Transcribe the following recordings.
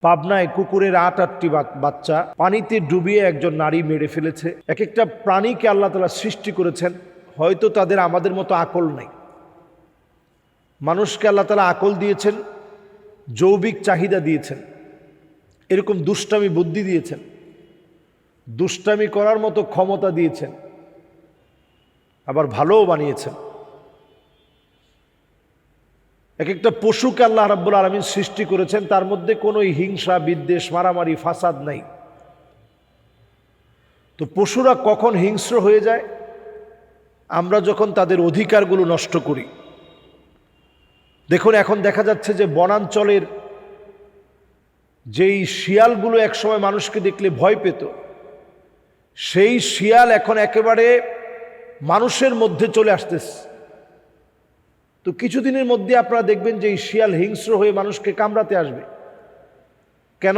পাবনায় কুকুরের আট, আটটি বাচ্চা পানিতে ডুবিয়ে একজন নারী মেরে ফেলেছে। এক একটা প্রাণীকে আল্লাহ তালা সৃষ্টি করেছেন। হয়তো তাদের আমাদের মতো আকল নেই। মানুষকে আল্লাহ তালা আকল দিয়েছেন, যৌবিক চাহিদা দিয়েছেন। এরকম দুষ্টামি বুদ্ধি দিয়েছেন। দুষ্টামি করার মতো ক্ষমতা দিয়েছেন। আবার ভালোও বানিয়েছেন। এক একটা পশুকে আল্লাহ রাব্বুল আলমিন সৃষ্টি করেছেন, তার মধ্যে কোনো হিংসা, বিদ্বেষ, মারামারি, ফাসাদ নাই। তো পশুরা কখন হিংস্র হয়ে যায়? আমরা যখন তাদের অধিকারগুলো নষ্ট করি। দেখুন, এখন দেখা যাচ্ছে যে বনাঞ্চলের যেই শিয়ালগুলো একসময় মানুষকে দেখলে ভয় পেত, সেই শিয়াল এখন একেবারে মানুষের মধ্যে চলে আসতেছে। তো কিছুদিনের মধ্যে আপনারা দেখবেন যে এই শিয়াল হিংস্র হয়ে মানুষকে কামড়াতে আসবে। কেন?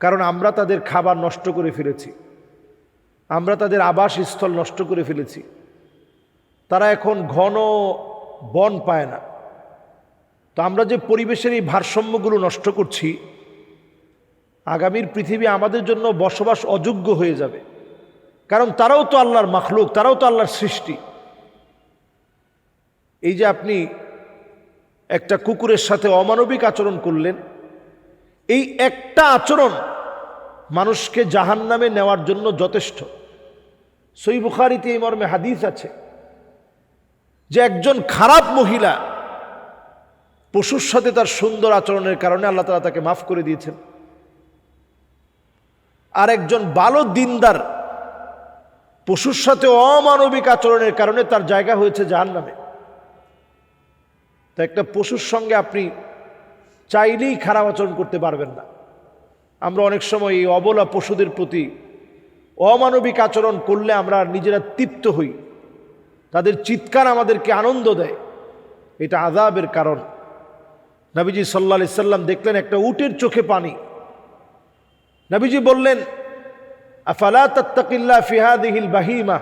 কারণ আমরা তাদের খাবার নষ্ট করে ফেলেছি। আমরা তাদের আবাসস্থল নষ্ট করে ফেলেছি। তারা এখন ঘন বন পায় না। তো আমরা যে পরিবেশের এই ভারসাম্যগুলো নষ্ট করছি, আগামীর পৃথিবী আমাদের জন্য বসবাস অযোগ্য হয়ে যাবে। কারণ তারাও তো আল্লাহর মাখলুক, তারাও তো আল্লাহর সৃষ্টি। এই যে আপনি একটা কুকুরের সাথে অমানবিক আচরণ করলেন, এই একটা আচরণ মানুষকে জাহান নামে নেওয়ার জন্য যথেষ্ট। সই বুখারিতে এই মর্মে হাদিস আছে যে একজন খারাপ মহিলা পশুর সাথে তার সুন্দর আচরণের কারণে আল্লাহ তালা তাকে মাফ করে দিয়েছেন। আর একজন ভালো দিনদার পশুর সাথে অমানবিক আচরণের কারণে তার জায়গা হয়েছে জাহান নামে তা একটা পশুর সঙ্গে আপনি চাইলেই খারাপ আচরণ করতে পারবেন না। আমরা অনেক সময় এই অবলা পশুদের প্রতি অমানবিক আচরণ করলে আমরা নিজেরা তৃপ্ত হই। তাদের চিৎকার আমাদেরকে আনন্দ দেয়। এটা আজাবের কারণ। নবীজি সাল্লা সাল্লাম দেখলেন একটা উটের চোখে পানি। নবীজি বললেন, আফালা তত্তাকিল্লা ফিহাদিহিল বাহিমা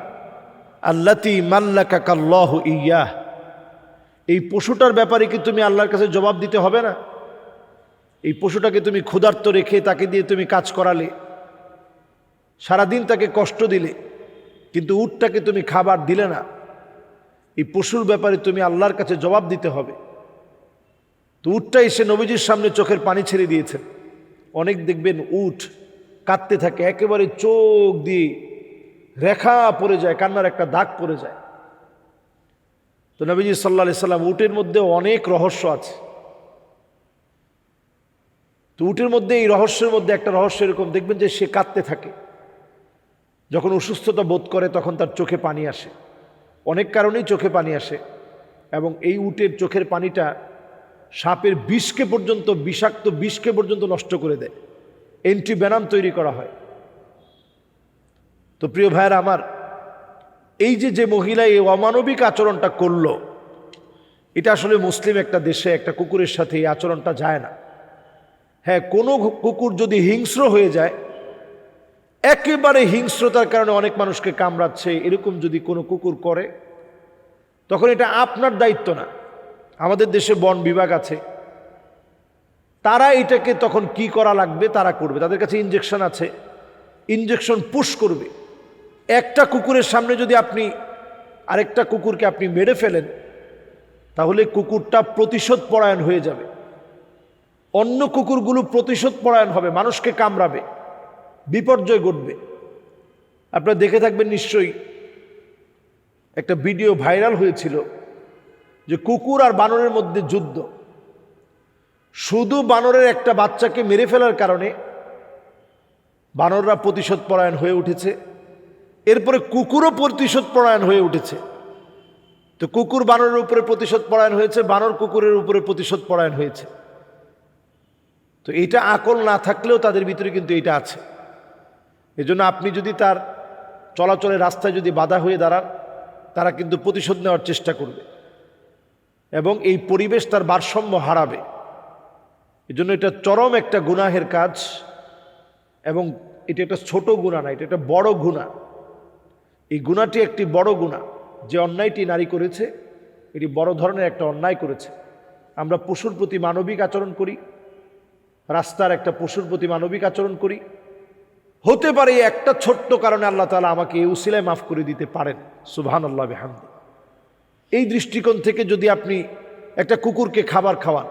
কাল্লাহ ইয়াহ এই পশুটার ব্যাপারে কি তুমি আল্লাহর কাছে জবাব দিতে হবে না? এই পশুটাকে তুমি ক্ষুধার্ত রেখে তাকে দিয়ে তুমি কাজ করালে, সারাদিন তাকে কষ্ট দিলে, কিন্তু উটটাকে তুমি খাবার দিলে না, এই পশুর ব্যাপারে তুমি আল্লাহর কাছে জবাব দিতে হবে। তো উটটা এসে নবীজির সামনে চোখের পানি ছেড়ে দিয়েছেন অনেক দেখবেন উট কাঁদতে থাকে, একেবারে চোখ দিয়ে রেখা পড়ে যায়, কান্নার একটা দাগ পড়ে যায়। তো নবীজি সাল্লা সাল্লাম উটের মধ্যে অনেক রহস্য আছে। তো উটের মধ্যে এই রহস্যের মধ্যে একটা রহস্য এরকম, দেখবেন যে সে কাঁদতে থাকে। যখন অসুস্থতা বোধ করে, তখন তার চোখে পানি আসে। অনেক কারণেই চোখে পানি আসে এবং এই উটের চোখের পানিটা সাপের বিষকে পর্যন্ত, বিষাক্ত বিষকে পর্যন্ত নষ্ট করে দেয়। অ্যান্টিব্যানাম তৈরি করা হয়। তো প্রিয় ভাইয়েরা আমার এই যে যে মহিলা এই অমানবিক আচরণটা করল, এটা আসলে মুসলিম একটা দেশে একটা কুকুরের সাথে এই আচরণটা যায় না। হ্যাঁ কোনো কুকুর যদি হিংস্র হয়ে যায়, একেবারে হিংস্রতার কারণে অনেক মানুষকে কামড়াচ্ছে, এরকম যদি কোনো কুকুর করে, তখন এটা আপনার দায়িত্ব না। আমাদের দেশে বন বিভাগ আছে। তারা এটাকে তখন কি করা লাগবে, তারা করবে। তাদের কাছে ইঞ্জেকশন আছে। ইঞ্জেকশন পুশ করবে। একটা কুকুরের সামনে যদি আপনি আরেকটা কুকুরকে আপনি মেরে ফেলেন, তাহলে কুকুরটা প্রতিশোধ পরায়ণ হয়ে যাবে। অন্য কুকুরগুলো প্রতিশোধ পরায়ণ হবে, মানুষকে কামড়াবে, বিপর্যয় ঘটবে। আপনারা দেখে থাকবেন নিশ্চয়ই একটা ভিডিও ভাইরাল হয়েছিল যে কুকুর আর বানরের মধ্যে যুদ্ধ। শুধু বানরের একটা বাচ্চাকে মেরে ফেলার কারণে বানররা প্রতিশোধ পরায়ণ হয়ে উঠেছে। এরপরে কুকুরও প্রতিশোধ পরায়ণ হয়ে উঠেছে। তো কুকুর বানরের উপরে প্রতিশোধ পরায়ণ হয়েছে, বানর কুকুরের উপরে প্রতিশোধ পরায়ণ হয়েছে। তো এটা আকল না থাকলেও তাদের ভিতরে কিন্তু এটা আছে। এজন্য আপনি যদি তার চলাচলের রাস্তায় যদি বাধা হয়ে দাঁড়ান, তারা কিন্তু প্রতিশোধ নেওয়ার চেষ্টা করবে। এবং এই পরিবেশ তার ভারসাম্য হারাবে। এজন্য এটা চরম একটা গুনাহের কাজ এবং এটা একটা ছোট গুণা না, এটা একটা বড় গুণা। এই গুণাটি একটি বড় গুণা। যে অন্যায়টি নারী করেছে, এটি বড় ধরনের একটা অন্যায় করেছে। আমরা পশুর প্রতি মানবিক আচরণ করি, রাস্তার একটা পশুর প্রতি মানবিক আচরণ করি। হতে পারে একটা ছোট্ট কারণে আল্লাহ তালা আমাকে এই উসিলায় মাফ করে দিতে পারেন। সুবহান আল্লাহ বেহামদি। এই দৃষ্টিকোণ থেকে যদি আপনি একটা কুকুরকে খাবার খাওয়ান,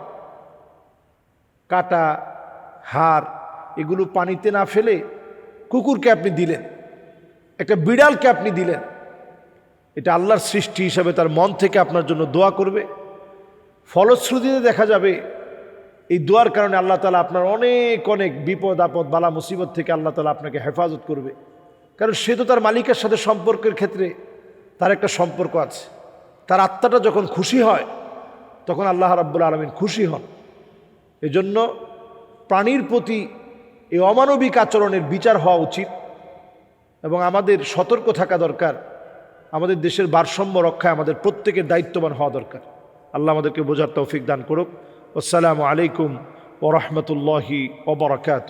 কাটা, হাড়, এগুলো পানিতে না ফেলে কুকুরকে আপনি দিলেন। একটা বিড়ালকে আপনি দিলেন। এটা আল্লাহর সৃষ্টি হিসাবে তার মন থেকে আপনার জন্য দোয়া করবে। ফলশ্রুতিতে দেখা যাবে, এই দোয়ার কারণে আল্লাহ তালা আপনার অনেক অনেক বিপদ, আপদ, বালা, মুসিবত থেকে আল্লাহ তালা আপনাকে হেফাজত করবে। কারণ সে তো তার মালিকের সাথে সম্পর্কের ক্ষেত্রে তার একটা সম্পর্ক আছে। তার আত্মাটা যখন খুশি হয়, তখন আল্লাহ রাব্বুল আলমিন খুশি হন। এজন্য প্রাণীর প্রতি এই অমানবিক আচরণের বিচার হওয়া উচিত। এবং আমাদের সতর্ক থাকা দরকার। আমাদের দেশের ভারসাম্য রক্ষায় আমাদের প্রত্যেকের দায়িত্ববান হওয়া দরকার। আল্লাহ আমাদেরকে বোঝার তৌফিক দান করুক। আসসালামু আলাইকুম ওরহমতুল্লাহি ওবরাকাত